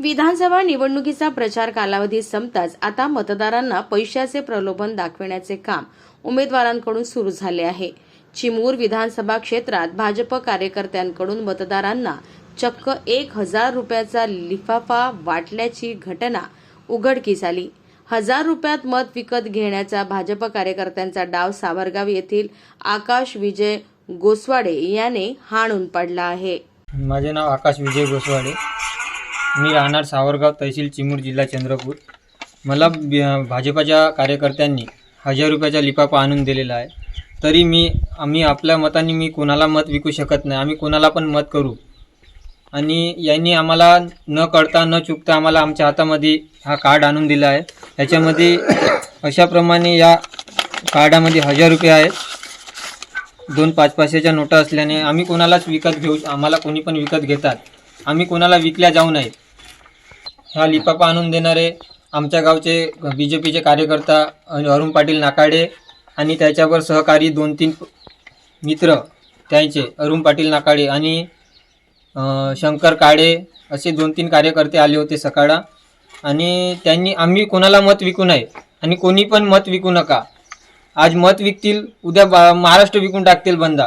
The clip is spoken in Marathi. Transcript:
विधानसभा निवडणुकीचा प्रचार कालावधी संपताच आता मतदारांना पैशाचे प्रलोभन दाखविण्याचे काम उमेदवारांकडून सुरू झाले आहे. चिमूर विधानसभा क्षेत्रात भाजप कार्यकर्त्यांकडून मतदारांना चक्क एक हजार रुपयाचा लिफाफा वाटल्याची घटना उघडकीस आली. हजार रुपयात मत विकत घेण्याचा भाजप कार्यकर्त्यांचा डाव सावरगाव येथील आकाश विजय गोसवाडे याने हाणून पडला आहे. माझे नाव आकाश विजय गोसवाडे. मी राहणार सावरगाव तहसील चिमूर जिल्हा चंद्रपूर. मला भाजपाच्या कार्यकर्त्यांनी हजार रुपयाचा लिफाफा आणून दिलेला आहे. तरी मी आम्ही आपल्या मताने मी कोणाला मत विकू शकत नाही. आम्ही कोणाला पण मत करू. आणि यांनी आम्हाला न कळता न चुकता आम्हाला आमच्या हातामध्ये हा कार्ड आणून दिला आहे. याच्यामध्ये अशाप्रमाणे या कार्डामध्ये हजार रुपये आहेत. दोन पाच पाचशेच्या नोटा असल्याने आम्ही कोणालाच विकत घेऊ आम्हाला कोणी पण विकत घेतात. आम्ही कोणाला विकल्या जाऊ नये हा लिफाफा आणून देणारे आमच्या गावचे बी जे पीचे कार्यकर्ता अरुण पाटील नाकाडे आणि त्याच्यावर सहकारी दोन तीन मित्र त्यांचे अरुण पाटील नाकाडे आणि शंकर काळे असे दोन तीन कार्यकर्ते आले होते सकाळा आणि त्यांनी आम्ही कोणाला मत विकू नये आणि कोणी पण मत विकू नका. आज मत विकतील उद्या बा महाराष्ट्र विकून टाकतील बंदा.